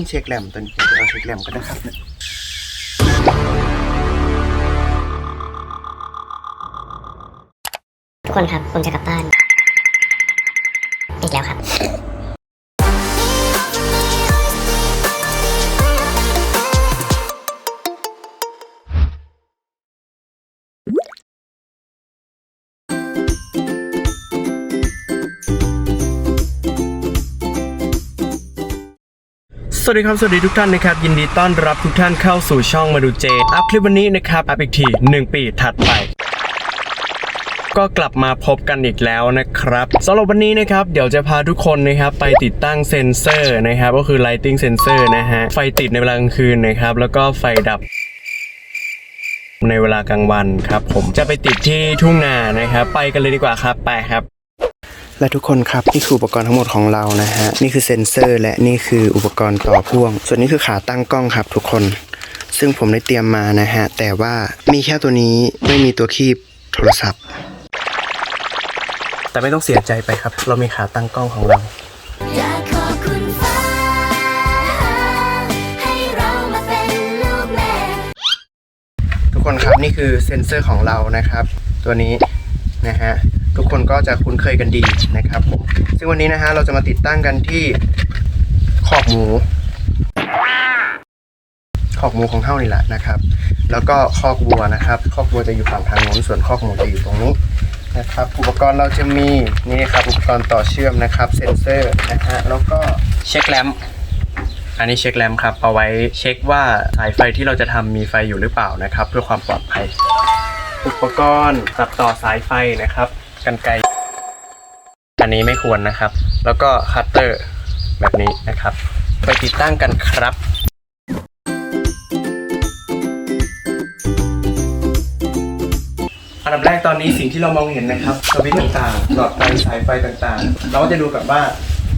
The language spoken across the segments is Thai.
มเช็คแรมตัวนี้เราเช็คแรมกันนะครับทุกคนครับผมจะกลับบ้านอีกแล้วครับ สวัสดีครับ สวัสดีทุกท่านนะครับ ยินดีต้อนรับทุกท่านเข้าสู่ช่องมาดูเจ อัพคลิปวันนี้นะครับ อัพอีกทีหนึ่งปีถัดไปก็กลับมาพบกันอีกแล้วนะครับสำหรับวันนี้นะครับ เดี๋ยวจะพาทุกคนนะครับไปติดตั้งเซ็นเซอร์นะครับ ก็คือ lighting sensor นะฮะ ไฟติดในเวลากลางคืนนะครับ แล้วก็ไฟดับในเวลากลางวันครับ ผมจะไปติดที่ทุ่งนานะครับ ไปกันเลยดีกว่าครับ ไปครับ และทุกคนครับ นี่คืออุปกรณ์ทั้งหมดของเรานะฮะ นี่คือเซ็นเซอร์ และนี่คืออุปกรณ์ต่อพ่วง ส่วนนี้คือขาตั้งกล้องครับทุกคน ซึ่งผมได้เตรียมมานะฮะ แต่ว่ามีแค่ตัวนี้ไม่มีตัวคีบโทรศัพท์ แต่ไม่ต้องเสียใจไปครับ เรามีขาตั้งกล้องของเราอยากขอบคุณฟ้าให้เรามาเป็นลูกแม่ทุกคนครับนี่คือเซ็นเซอร์ของเรานะครับ ตัวนี้นะฮะ ทุกคนก็จะคุ้นเคยกันดีนะครับผมซึ่งวันนี้นะฮะเราจะมาติดตั้งกันที่ขอบหมูขอกหมูของเท่านี่แหละนะครับ แล้วก็คอกวัวนะครับคอกวัวจะอยู่ฝั่งทางโน้นส่วนคอกหมูจะอยู่ตรงนี้นะครับ อุปกรณ์เราจะมีนี่ครับอุปกรณ์ต่อเชื่อมนะครับเซ็นเซอร์นะฮะแล้วก็เช็คแลมอันนี้เช็คแรมครับเอาไว้เช็คว่าสายไฟที่เราจะทำมีไฟอยู่หรือเปล่านะครับ เพื่อความปลอดภัย อุปกรณ์ตัดต่อสายไฟนะครับ กันไกอันนี้ไม่ควรนะครับ แล้วก็คัตเตอร์แบบนี้นะครับ ไปติดตั้งกันครับอันดับแรกตอนนี้สิ่งที่เรามองเห็นนะครับสวิตช์ต่างๆ หลอดไฟสายไฟต่างๆ เราก็จะดูกับว่า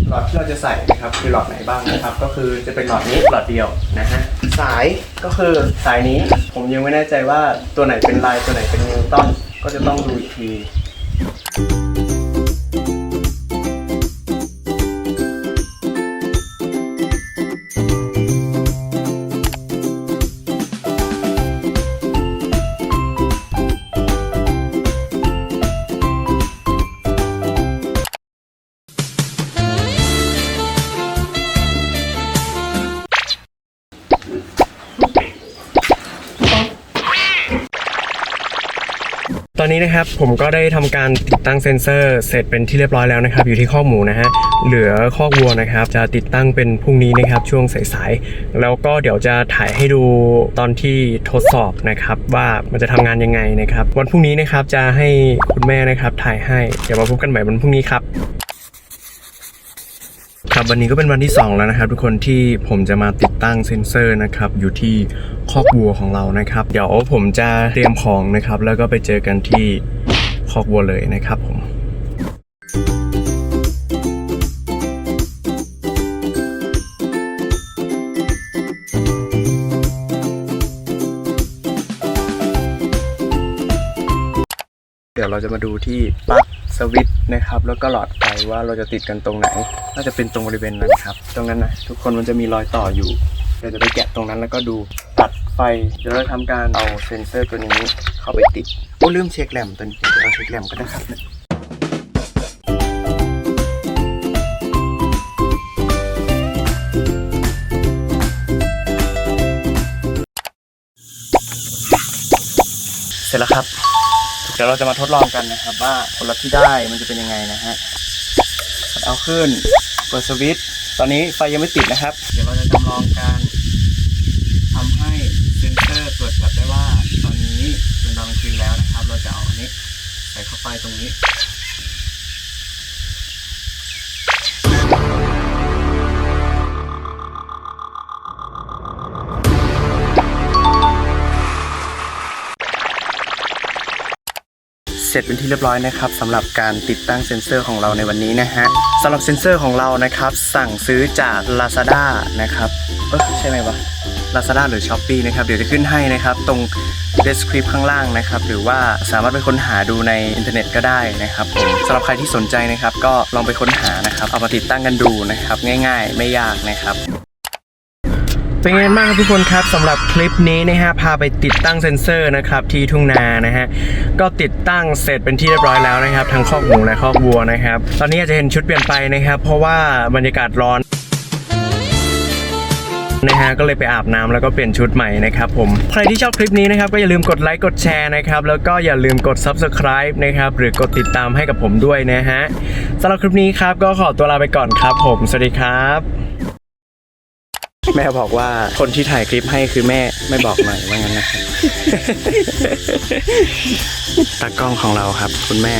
หลอดที่เราจะใส่นะครับคือหลอดไหนบ้างนะครับ ก็คือจะเป็นหลอดนี้หลอดเดียวนะฮะสายก็คือสายนี้ผมยังไม่แน่ใจว่าตัวไหนเป็นลายตัวไหนเป็นนิวตันก็จะต้องดูอีกที Thank you. ตอนนี้นะครับผมก็ได้ทำการติดตั้งเซ็นเซอร์ เสร็จเป็นที่เรียบร้อยแล้วนะครับ อยู่ที่ข้อหมูนะฮะเหลือข้อวัวนะครับ จะติดตั้งเป็นพรุ่งนี้นะครับ ช่วงสายๆแล้วก็เดี๋ยวจะถ่ายให้ดูตอนที่ทดสอบนะครับ ว่ามันจะทำงานยังไงนะครับ วันพรุ่งนี้นะครับจะให้คุณแม่นะครับถ่ายให้เดี๋ยวมาพบกันใหม่วันพรุ่งนี้ครับ ครับวันนี้ก็เป็นวันที่ 2 แล้วนะครับ ทุกคนที่ผมจะมาติดตั้งเซ็นเซอร์นะครับอยู่ที่คอกวัวของเรานะครับ เดี๋ยวผมจะเตรียมของนะครับ แล้วก็ไปเจอกันที่คอกวัวเลยนะครับผมเดี๋ยวเราจะมาดูที่ปลั๊ก สวิตช์นะครับ แล้วก็หลอดไฟว่าเราจะติดกันตรงไหน น่าจะเป็นตรงบริเวณนั้นครับ ตรงนั้นนะทุกคนมันจะมีรอยต่ออยู่ เดี๋ยวจะไปแกะตรงนั้นแล้วก็ดูตัดไฟ เดี๋ยวเราทำการเอาเซ็นเซอร์ตัวนี้เข้าไปติดโอ้ลืมเช็คแรมตัวนี้เดี๋ยวเราเช็คแรมก็ได้ครับเสร็จแล้วครับ ดี๋ยวเราจะมาทดลองกันนะครับ ว่าผลลัพธ์ที่ได้มันจะเป็นยังไงนะฮะเอาขึ้นเปิดสวิตช์ตอนนี้ไฟยังไม่ติดนะครับ เดี๋ยวเราจะจำลองการทำให้เซนเซอร์ตรวจจับได้ว่า ตอนนี้เป็นตอนกลางคืนแล้วนะครับ เราจะเอาอันนี้ใส่เข้าไปตรงนี้ เสร็จเป็นที่เรียบร้อยนะครับสำหรับการติดตั้งเซ็นเซอร์ของเราในวันนี้นะฮะสำหรับเซ็นเซอร์ของเรานะครับ สั่งซื้อจาก Lazada นะครับเออใช่ไหมวะ Lazada หรือ Shopee นะครับเดี๋ยวจะขึ้นให้นะครับ ตรง description ข้างล่างนะครับ หรือว่าสามารถไปค้นหาดูในอินเทอร์เน็ตก็ได้นะครับผมสำหรับใครที่สนใจนะครับ ก็ลองไปค้นหานะครับ เอามาติดตั้งกันดูนะครับ ง่าย ๆ ไม่ยากนะครับ เป็นไงบ้างครับทุกคนครับสำหรับคลิปนี้นะฮะพาไปติดตั้งเซ็นเซอร์นะครับที่ทุ่งนานะฮะก็ติดตั้งเสร็จเป็นที่เรียบร้อยแล้วนะครับทั้งคอกหมูและคอกวัวนะครับ ตอนนี้อาจจะเห็นชุดเปลี่ยนไปนะครับ เพราะว่าบรรยากาศร้อนนะฮะก็เลยไปอาบน้ำแล้วก็เปลี่ยนชุดใหม่นะครับผมใครที่ชอบคลิปนี้นะครับก็อย่าลืมกดไลค์กดแชร์นะครับแล้วก็อย่าลืมกด Subscribe นะครับหรือกดติดตามให้กับผมด้วยนะฮะสำหรับคลิปนี้ครับก็ขอตัวลาไปก่อนครับผมสวัสดีครับ แม่บอกว่าคนที่ถ่ายคลิปให้คือแม่ไม่บอกหน่อยว่างั้นนะครับตากล้องของเราครับ คุณแม่